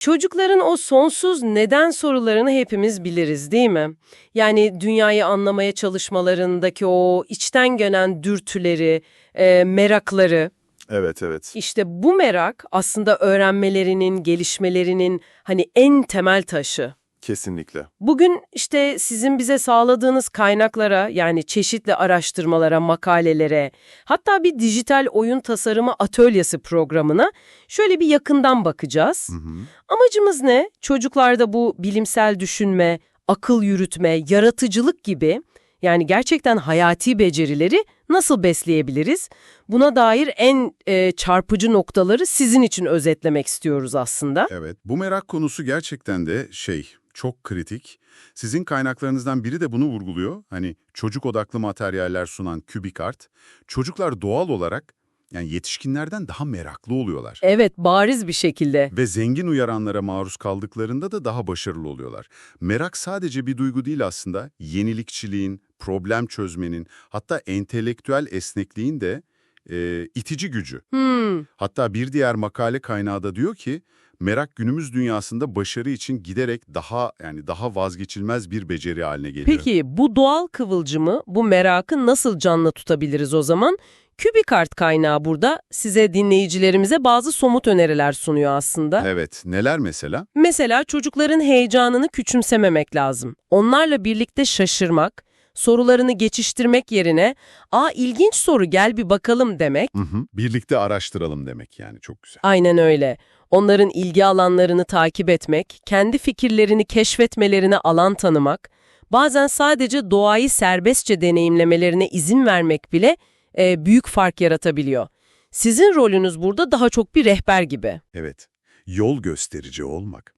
Çocukların o sonsuz neden sorularını hepimiz biliriz değil mi? Yani dünyayı anlamaya çalışmalarındaki o içten gelen dürtüleri, e, merakları. Evet, evet. İşte bu merak aslında öğrenmelerinin, gelişmelerinin hani en temel taşı. Kesinlikle. Bugün işte sizin bize sağladığınız kaynaklara yani çeşitli araştırmalara, makalelere, hatta bir dijital oyun tasarımı atölyesi programına şöyle bir yakından bakacağız. Hı hı. Amacımız ne? Çocuklarda bu bilimsel düşünme, akıl yürütme, yaratıcılık gibi yani gerçekten hayati becerileri nasıl besleyebiliriz? Buna dair en e, çarpıcı noktaları sizin için özetlemek istiyoruz aslında. Evet, bu merak konusu gerçekten de şey, çok kritik. Sizin kaynaklarınızdan biri de bunu vurguluyor. Hani çocuk odaklı materyaller sunan Kübikart, çocuklar doğal olarak yani yetişkinlerden daha meraklı oluyorlar. Evet, bariz bir şekilde. Ve zengin uyaranlara maruz kaldıklarında da daha başarılı oluyorlar. Merak sadece bir duygu değil aslında. Yenilikçiliğin, problem çözmenin, hatta entelektüel esnekliğin de e, itici gücü. Hmm, Hatta bir diğer makale kaynağı da diyor ki, merak günümüz dünyasında başarı için giderek daha yani daha vazgeçilmez bir beceri haline geliyor. Peki bu doğal kıvılcımı, bu merakı nasıl canlı tutabiliriz o zaman? Kübikart kaynağı burada size dinleyicilerimize bazı somut öneriler sunuyor aslında. Evet, neler mesela? Mesela çocukların heyecanını küçümsememek lazım. Onlarla birlikte şaşırmak, sorularını geçiştirmek yerine ''Aa ilginç soru gel bir bakalım'' demek. Hı hı. Birlikte araştıralım demek yani çok güzel. Aynen öyle. Onların ilgi alanlarını takip etmek, kendi fikirlerini keşfetmelerine alan tanımak, bazen sadece doğayı serbestçe deneyimlemelerine izin vermek bile e, büyük fark yaratabiliyor. Sizin rolünüz burada daha çok bir rehber gibi. Evet, yol gösterici olmak.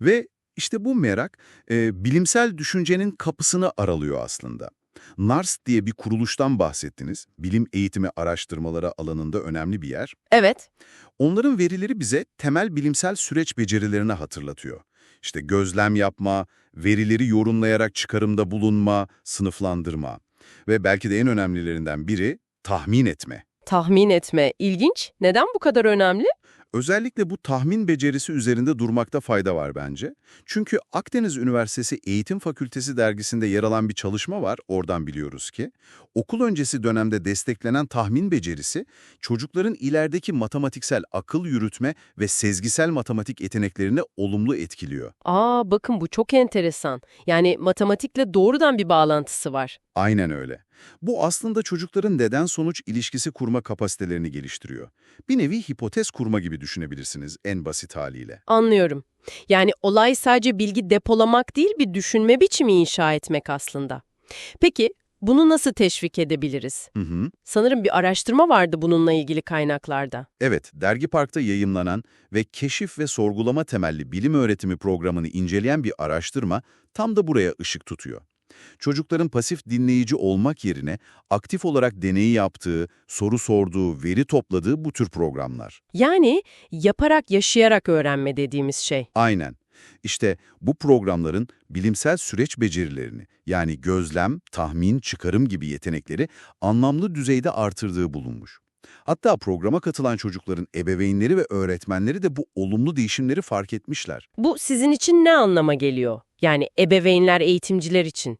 Ve işte bu merak e, bilimsel düşüncenin kapısını aralıyor aslında. NARS diye bir kuruluştan bahsettiniz. Bilim eğitimi araştırmaları alanında önemli bir yer. Evet, Onların verileri bize temel bilimsel süreç becerilerini hatırlatıyor. İşte gözlem yapma, verileri yorumlayarak çıkarımda bulunma, sınıflandırma ve belki de en önemlilerinden biri tahmin etme. tahmin etme. İlginç. Neden bu kadar önemli? Özellikle bu tahmin becerisi üzerinde durmakta fayda var bence. Çünkü Akdeniz Üniversitesi Eğitim Fakültesi dergisinde yer alan bir çalışma var, oradan biliyoruz ki. Okul öncesi dönemde desteklenen tahmin becerisi, çocukların ilerideki matematiksel akıl yürütme ve sezgisel matematik yeteneklerini olumlu etkiliyor. Aa bakın bu çok enteresan. Yani matematikle doğrudan bir bağlantısı var. Aynen öyle. Bu aslında çocukların neden-sonuç ilişkisi kurma kapasitelerini geliştiriyor. Bir nevi hipotez kurma gibi düşünebilirsiniz en basit haliyle. Anlıyorum. Yani olay sadece bilgi depolamak değil bir düşünme biçimi inşa etmek aslında. Peki bunu nasıl teşvik edebiliriz? Hı hı. Sanırım bir araştırma vardı bununla ilgili kaynaklarda. Evet, Dergi Park'ta yayımlanan ve keşif ve sorgulama temelli bilim öğretimi programını inceleyen bir araştırma tam da buraya ışık tutuyor. Çocukların pasif dinleyici olmak yerine aktif olarak deneyi yaptığı, soru sorduğu, veri topladığı bu tür programlar. Yani yaparak yaşayarak öğrenme dediğimiz şey. Aynen. İşte bu programların bilimsel süreç becerilerini yani gözlem, tahmin, çıkarım gibi yetenekleri anlamlı düzeyde artırdığı bulunmuş. Hatta programa katılan çocukların ebeveynleri ve öğretmenleri de bu olumlu değişimleri fark etmişler. Bu sizin için ne anlama geliyor? Yani ebeveynler, eğitimciler için.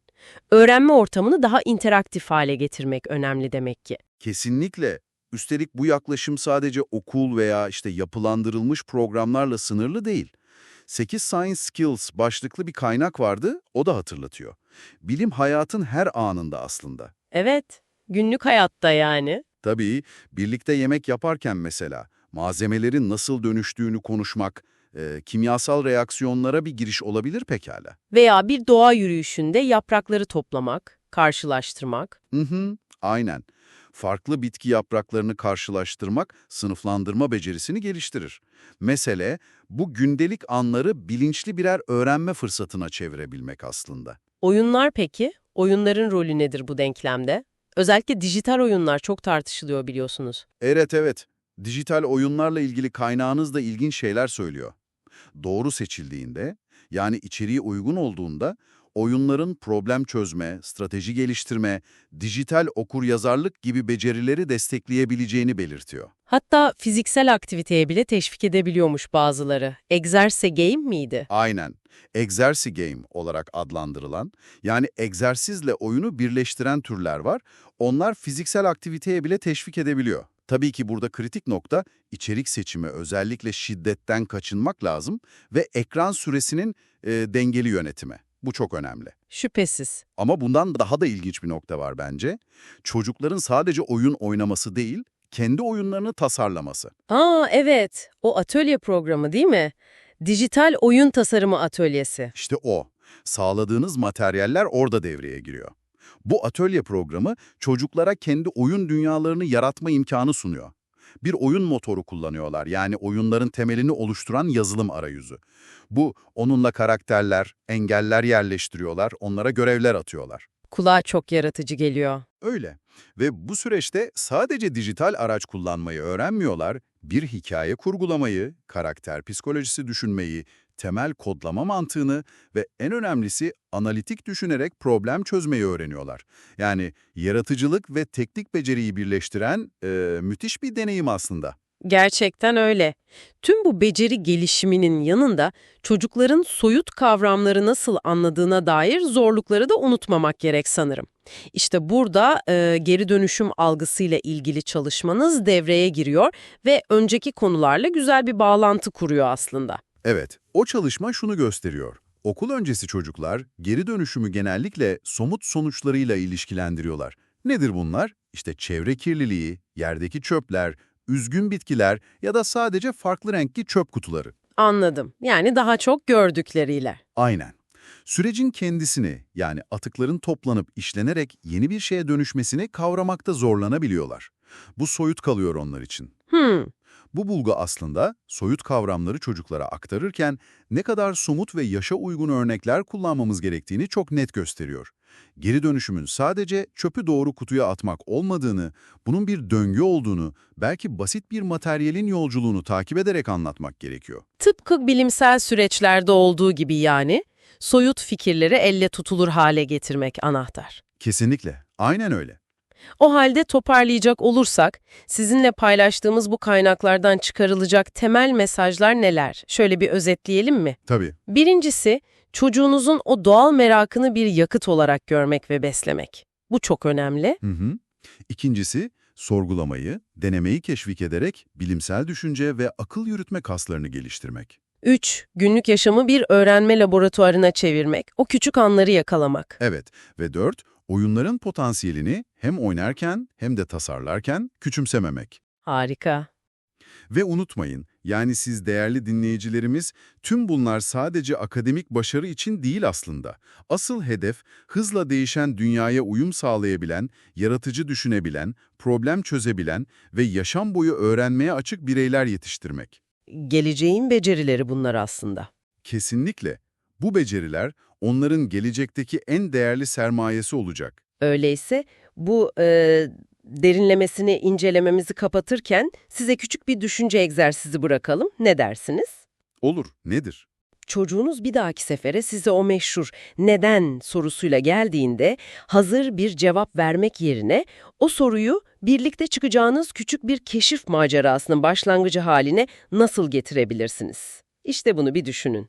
Öğrenme ortamını daha interaktif hale getirmek önemli demek ki. Kesinlikle. Üstelik bu yaklaşım sadece okul veya işte yapılandırılmış programlarla sınırlı değil. 8 Science Skills başlıklı bir kaynak vardı, o da hatırlatıyor. Bilim hayatın her anında aslında. Evet, günlük hayatta yani. Tabii birlikte yemek yaparken mesela malzemelerin nasıl dönüştüğünü konuşmak, e, kimyasal reaksiyonlara bir giriş olabilir pekala. Veya bir doğa yürüyüşünde yaprakları toplamak, karşılaştırmak. Hı hı, aynen. Farklı bitki yapraklarını karşılaştırmak sınıflandırma becerisini geliştirir. Mesele bu gündelik anları bilinçli birer öğrenme fırsatına çevirebilmek aslında. Oyunlar peki? Oyunların rolü nedir bu denklemde? Özellikle dijital oyunlar çok tartışılıyor biliyorsunuz. Evet evet, dijital oyunlarla ilgili kaynağınız da ilginç şeyler söylüyor. Doğru seçildiğinde, yani içeriği uygun olduğunda oyunların problem çözme, strateji geliştirme, dijital okuryazarlık gibi becerileri destekleyebileceğini belirtiyor. Hatta fiziksel aktiviteye bile teşvik edebiliyormuş bazıları. Exerse game miydi? Aynen. Exercise game olarak adlandırılan, yani egzersizle oyunu birleştiren türler var. Onlar fiziksel aktiviteye bile teşvik edebiliyor. Tabii ki burada kritik nokta içerik seçimi, özellikle şiddetten kaçınmak lazım ve ekran süresinin e, dengeli yönetimi. Bu çok önemli. Şüphesiz. Ama bundan daha da ilginç bir nokta var bence. Çocukların sadece oyun oynaması değil, kendi oyunlarını tasarlaması. Aa evet, o atölye programı değil mi? Dijital oyun tasarımı atölyesi. İşte o. Sağladığınız materyaller orada devreye giriyor. Bu atölye programı çocuklara kendi oyun dünyalarını yaratma imkanı sunuyor. Bir oyun motoru kullanıyorlar yani oyunların temelini oluşturan yazılım arayüzü. Bu onunla karakterler, engeller yerleştiriyorlar, onlara görevler atıyorlar. Kulağa çok yaratıcı geliyor. Öyle. Ve bu süreçte sadece dijital araç kullanmayı öğrenmiyorlar, bir hikaye kurgulamayı, karakter psikolojisi düşünmeyi, temel kodlama mantığını ve en önemlisi analitik düşünerek problem çözmeyi öğreniyorlar. Yani yaratıcılık ve teknik beceriyi birleştiren e, müthiş bir deneyim aslında. Gerçekten öyle. Tüm bu beceri gelişiminin yanında çocukların soyut kavramları nasıl anladığına dair zorlukları da unutmamak gerek sanırım. İşte burada e, geri dönüşüm algısıyla ilgili çalışmanız devreye giriyor ve önceki konularla güzel bir bağlantı kuruyor aslında. Evet, o çalışma şunu gösteriyor. Okul öncesi çocuklar geri dönüşümü genellikle somut sonuçlarıyla ilişkilendiriyorlar. Nedir bunlar? İşte çevre kirliliği, yerdeki çöpler, üzgün bitkiler ya da sadece farklı renkli çöp kutuları. Anladım. Yani daha çok gördükleriyle. Aynen. Sürecin kendisini yani atıkların toplanıp işlenerek yeni bir şeye dönüşmesini kavramakta zorlanabiliyorlar. Bu soyut kalıyor onlar için. Hmm, Bu bulgu aslında soyut kavramları çocuklara aktarırken ne kadar somut ve yaşa uygun örnekler kullanmamız gerektiğini çok net gösteriyor. Geri dönüşümün sadece çöpü doğru kutuya atmak olmadığını, bunun bir döngü olduğunu, belki basit bir materyalin yolculuğunu takip ederek anlatmak gerekiyor. tıpkı bilimsel süreçlerde olduğu gibi yani, soyut fikirleri elle tutulur hale getirmek anahtar. Kesinlikle, aynen öyle. O halde toparlayacak olursak, sizinle paylaştığımız bu kaynaklardan çıkarılacak temel mesajlar neler? Şöyle bir özetleyelim mi? Tabii. Birincisi, çocuğunuzun o doğal merakını bir yakıt olarak görmek ve beslemek. Bu çok önemli. Hı hı. İkincisi, sorgulamayı, denemeyi keşvik ederek bilimsel düşünce ve akıl yürütme kaslarını geliştirmek. 3. Günlük yaşamı bir öğrenme laboratuvarına çevirmek, o küçük anları yakalamak. Evet ve dört, oyunların potansiyelini hem oynarken hem de tasarlarken küçümsememek. Harika. Ve unutmayın, yani siz değerli dinleyicilerimiz, tüm bunlar sadece akademik başarı için değil aslında. Asıl hedef, hızla değişen dünyaya uyum sağlayabilen, yaratıcı düşünebilen, problem çözebilen ve yaşam boyu öğrenmeye açık bireyler yetiştirmek. Geleceğin becerileri bunlar aslında. Kesinlikle. Bu beceriler onların gelecekteki en değerli sermayesi olacak. Öyleyse bu e, derinlemesini incelememizi kapatırken size küçük bir düşünce egzersizi bırakalım. Ne dersiniz? Olur, nedir? Çocuğunuz bir dahaki sefere size o meşhur neden sorusuyla geldiğinde hazır bir cevap vermek yerine o soruyu birlikte çıkacağınız küçük bir keşif macerasının başlangıcı haline nasıl getirebilirsiniz? İşte bunu bir düşünün.